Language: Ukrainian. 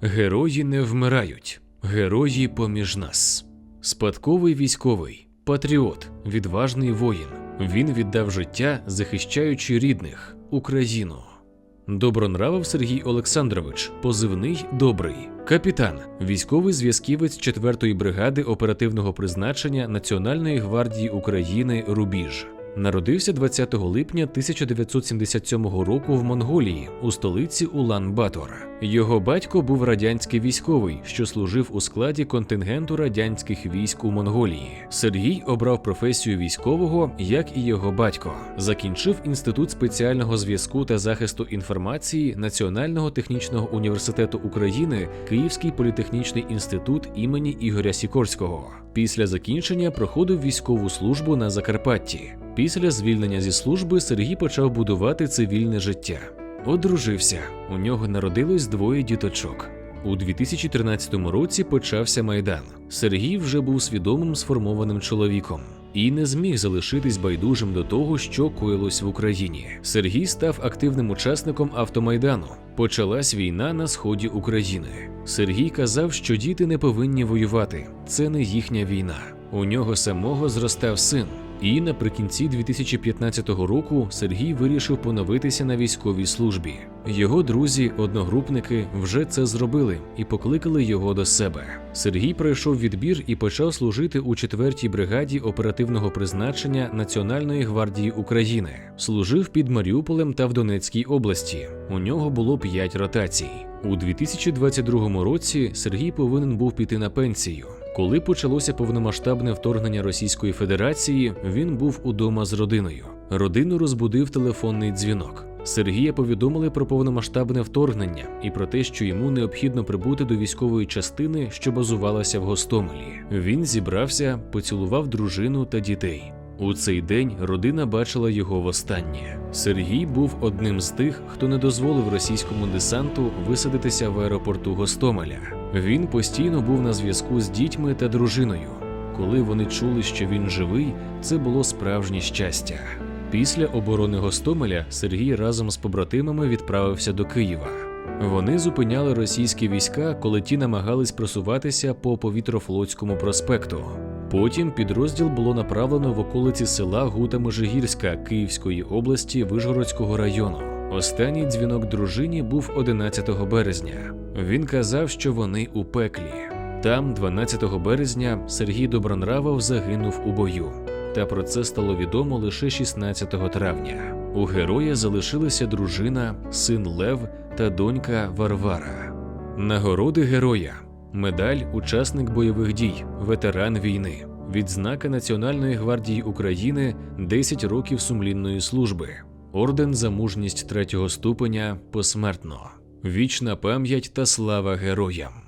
Герої не вмирають, герої поміж нас. Спадковий військовий, патріот, відважний воїн. Він віддав життя, захищаючи рідних, Україну. Добронравов Сергій Олександрович, позивний добрий, капітан, військовий зв'язківець 4-ї бригади оперативного призначення Національної гвардії України Рубіж. Народився 20 липня 1977 року в Монголії у столиці Улан-Батор. Його батько був радянський військовий, що служив у складі контингенту радянських військ у Монголії. Сергій обрав професію військового, як і його батько. Закінчив інститут спеціального зв'язку та захисту інформації Національного технічного університету України, Київський політехнічний інститут імені Ігоря Сікорського. Після закінчення проходив військову службу на Закарпатті. Після звільнення зі служби Сергій почав будувати цивільне життя. Одружився. У нього народилось двоє діточок. У 2013 році почався майдан. Сергій вже був свідомим сформованим чоловіком і не зміг залишитись байдужим до того, що коїлось в Україні. Сергій став активним учасником автомайдану. Почалась війна на сході України. Сергій казав, що діти не повинні воювати. Це не їхня війна. У нього самого зростав син. І наприкінці 2015 року Сергій вирішив поновитися на військовій службі. Його друзі, одногрупники вже це зробили і покликали його до себе. Сергій пройшов відбір і почав служити у 4-й бригаді оперативного призначення Національної гвардії України. Служив під Маріуполем та в Донецькій області. У нього було 5 ротацій. У 2022 році Сергій повинен був піти на пенсію. Коли почалося повномасштабне вторгнення Російської Федерації, він був удома з родиною. Родину розбудив телефонний дзвінок. Сергія повідомили про повномасштабне вторгнення і про те, що йому необхідно прибути до військової частини, що базувалася в Гостомелі. Він зібрався, поцілував дружину та дітей. У цей день родина бачила його востаннє. Сергій був одним з тих, хто не дозволив російському десанту висадитися в аеропорту Гостомеля. Він постійно був на зв'язку з дітьми та дружиною. Коли вони чули, що він живий, це було справжнє щастя. Після оборони Гостомеля Сергій разом з побратимами відправився до Києва. Вони зупиняли російські війська, коли ті намагались просуватися по повітрофлотському проспекту. Потім підрозділ було направлено в околиці села Гута Межигірська Київської області Вишгородського району. Останній дзвінок дружині був 11 березня. Він казав, що вони у пеклі. Там, 12 березня, Сергій Добронравов загинув у бою. Та про це стало відомо лише 16 травня. У героя залишилися дружина, син Лев та донька Варвара. Нагороди героя. Медаль Учасник бойових дій, ветеран війни, відзнака Національної гвардії України 10 років сумлінної служби, орден за мужність третього ступеня посмертно, вічна пам'ять та слава героям.